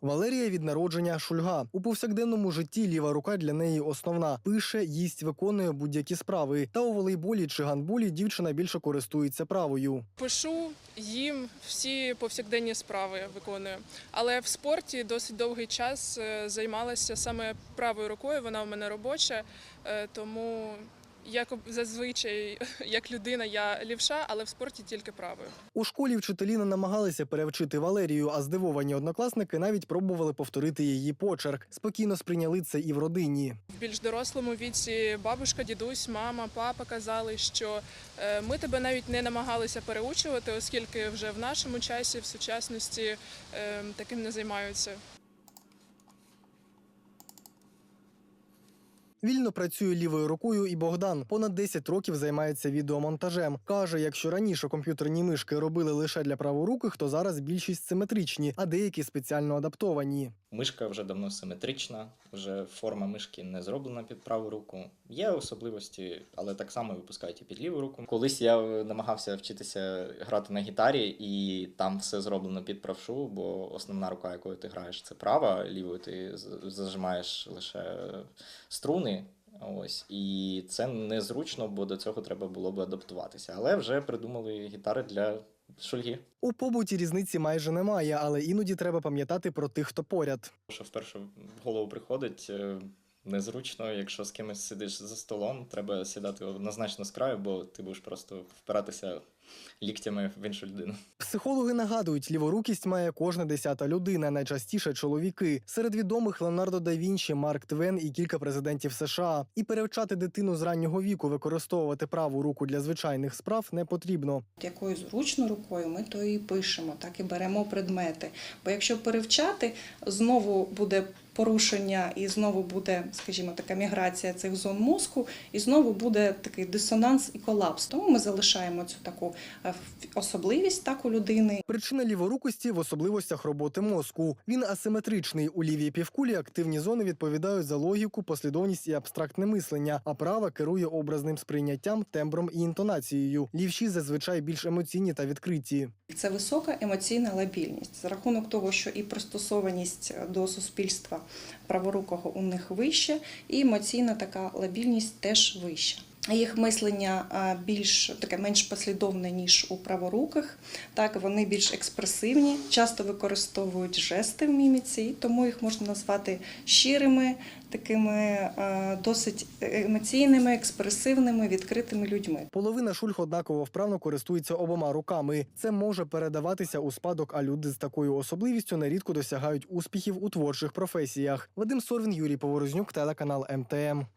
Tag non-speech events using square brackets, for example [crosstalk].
Валерія від народження шульга. У повсякденному житті ліва рука для неї основна. Пише, їсть, виконує будь-які справи. Та у волейболі чи гандболі дівчина більше користується правою. Пишу, їм всі повсякденні справи виконую. Але в спорті досить довгий час е, займалася саме правою рукою. Вона у мене робоча, е, тому як зазвичай, [laughs] як людина, я лівша, але в спорті тільки правою. У школі вчителі не намагалися перевчити Валерію, а здивовані однокласники навіть пробували повторити її почерк. Спокійно сприйняли це і в родині. В більш дорослому віці бабушка, дідусь, мама, папа казали, що е, ми тебе навіть не намагалися переучувати, оскільки вже в нашому часі, в сучасності е, таким не займаються. Вільно працює лівою рукою і Богдан. Понад 10 років займається відеомонтажем. Каже, якщо раніше комп'ютерні мишки робили лише для праворуких, то зараз більшість симетричні, а деякі спеціально адаптовані. Мишка вже давно симетрична, вже форма мишки не зроблена під праву руку. Є особливості, але так само випускають і під ліву руку. Колись я намагався вчитися грати на гітарі, і там все зроблено під правшу, бо основна рука, якою ти граєш, це права, лівою ти зажимаєш лише струни. Ось і це незручно, бо до цього треба було б адаптуватися. Але вже придумали гітари для шульги. У побуті різниці майже немає, але іноді треба пам'ятати про тих, хто поряд. Що вперше в голову приходить е, незручно, якщо з кимось сидиш за столом, треба сідати однозначно з краю, бо ти будеш просто впиратися ліктями в іншу людину. Психологи нагадують, ліворукість має кожна десята людина, найчастіше чоловіки. Серед відомих Леонардо да Вінчі, Марк Твен і кілька президентів США. І перевчати дитину з раннього віку використовувати праву руку для звичайних справ не потрібно. Якою зручно рукою ми то і пишемо, так і беремо предмети. Бо якщо перевчати, знову буде порушення і знову буде, скажімо, така міграція цих зон мозку, і знову буде такий дисонанс і колапс. Тому ми залишаємо цю таку е, особливість так у людини. Причина ліворукості в особливостях роботи мозку. Він асиметричний. У лівій півкулі активні зони відповідають за логіку, послідовність і абстрактне мислення, а права керує образним сприйняттям, тембром і інтонацією. Лівші зазвичай більш емоційні та відкриті. Це висока емоційна лабільність за рахунок того, що і пристосованість до суспільства праворукого у них вища, і емоційна така лабільність теж вища. Їх мислення більш таке менш послідовне ніж у праворуких. Так вони більш експресивні, часто використовують жести в міміці, тому їх можна назвати щирими, такими досить емоційними, експресивними, відкритими людьми. Половина шульх однаково вправно користується обома руками. Це може передаватися у спадок, а люди з такою особливістю нерідко досягають успіхів у творчих професіях. Вадим Сорвін, Юрій Поворознюк, телеканал МТМ.